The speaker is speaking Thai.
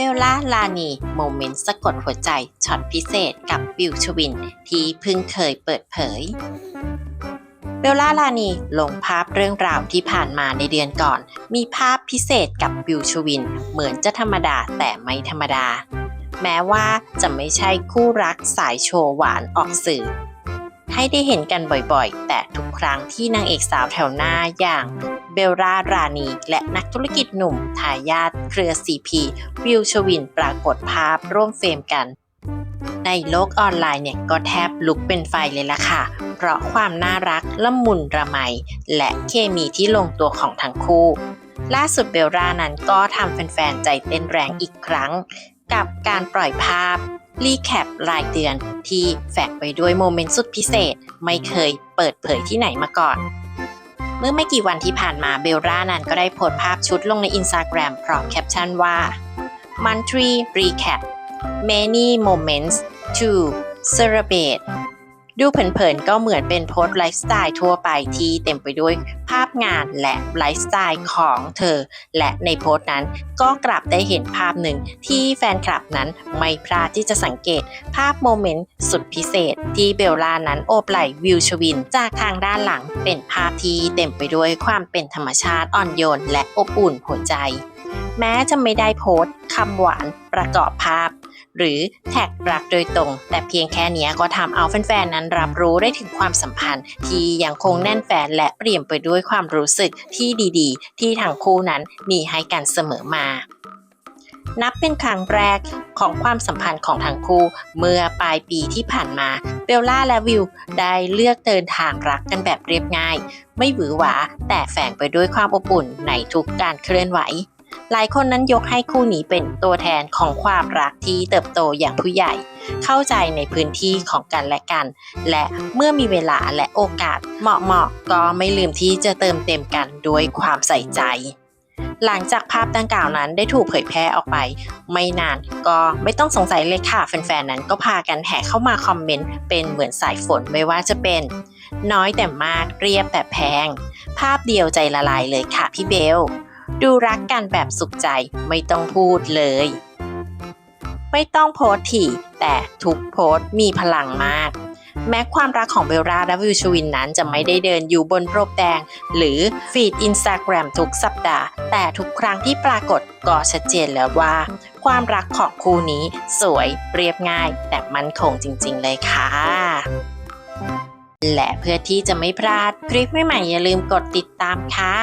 เบลล่าลานีโมเมนต์สะกดหัวใจช็อตพิเศษกับบิวชวิน ที่เพิ่งเคยเปิดเผย เบลล่าลานีลงภาพเรื่องราวที่ผ่านมาในเดือนก่อน มีภาพพิเศษกับบิวชวิน เหมือนจะธรรมดาแต่ไม่ธรรมดา แม้ว่าจะไม่ใช่คู่รักสายโชว์หวานออกสื่อให้ได้เห็นกันบ่อยๆ แต่ทุกครั้งที่นางเอกสาวแถวหน้าอย่าง เบลล่ารานีและนักธุรกิจหนุ่มทายาทเครือ CP วิวชวินปรากฏภาพร่วมเฟรมกัน ในโลกออนไลน์เนี่ยก็แทบลุกเป็นไฟเลยล่ะค่ะ เพราะความน่ารักละมุนระไม และเคมีที่ลงตัวของทั้งคู่ ล่าสุดเบลล่านั้นก็ทำแฟนๆ ใจเต้นแรงอีกครั้ง กับการปล่อยภาพรีแคปรายเดือนที่แฝงไปด้วยโมเมนต์สุดพิเศษ ไม่เคยเปิดเผยที่ไหนมาก่อน เมื่อไม่กี่วันที่ผ่านมาเบลล่านั้นก็ได้โพสต์ภาพชุดลงในอินสตาแกรมพร้อมแคปชั่นว่า Monthly Recap Many Moments to Celebrate ดูเผินๆก็เหมือนเป็นโพสต์ไลฟ์สไตล์ทั่วไปที่เต็มไปด้วยภาพงานและไลฟ์สไตล์ของเธอ และในโพสต์นั้นก็กลับได้เห็นภาพหนึ่งที่แฟนคลับนั้นไม่พลาดที่จะสังเกต ภาพโมเมนต์สุดพิเศษ ที่เบลล่านั้นโอบไหล่วิวชวิน จากทางด้านหลังเป็นภาพที่เต็มไปด้วยความเป็นธรรมชาติอ่อนโยนและอบอุ่นหัวใจ แม้จะไม่ได้โพสต์คำหวานประกอบภาพ หรือแท็กรักโดยตรง แต่เพียงแค่นี้ก็ทำเอาแฟนๆนั้นรับรู้ได้ถึงความสัมพันธ์ ที่ยังคงแน่นแฟนและเปลี่ยนไปด้วยความรู้สึกที่ดีๆ ที่ทั้งคู่นั้นมีให้กันเสมอมานับเป็นครั้งแรกของความสัมพันธ์ของทั้งคู่ เมื่อปลายปีที่ผ่านมาเบลล่าและวิวได้เลือกเดินทางรักกันแบบเรียบง่าย ไม่หวือหวาแต่แฝงไปด้วยความอบอุ่นในทุกการเคลื่อนไหว หลายคนนั้นยกให้คู่นี้เป็นตัวแทนของความรักที่เติบโตอย่างผู้ใหญ่ เข้าใจในพื้นที่ของกันและกัน และเมื่อมีเวลาและโอกาสเหมาะๆก็ไม่ลืมที่จะเติมเต็มกันด้วยความใส่ใจหลังจากภาพดังกล่าวนั้นได้ถูกเผยแพร่ออกไป ไม่นานก็ไม่ต้องสงสัยเลยค่ะ แฟนๆ นั้นก็พากันแห่เข้ามาคอมเมนต์เป็นเหมือนสายฝนไม่ว่าจะเป็น น้อยแต่มากเรียบแต่แพง ภาพเดียวใจละลายเลยค่ะพี่เบล ดูรักกันแบบสุขใจไม่ต้องพูดเลย ไม่ต้องโพสถี่ แต่ทุกโพสมีพลังมาก แม้ความรักของเบลล่าและวิวชวินนั้นจะไม่ได้เดินอยู่บนโปรบแดง หรือฟีดอินสตาแกรมทุกสัปดาห์ แต่ทุกครั้งที่ปรากฏก็ชัดเจนแล้วว่า ความรักของคู่นี้สวยเรียบง่าย แต่มั่นคงจริง ๆ เลยค่ะและเพื่อที่จะไม่พลาดคลิปใหม่ๆอย่าลืมกดติดตามค่ะ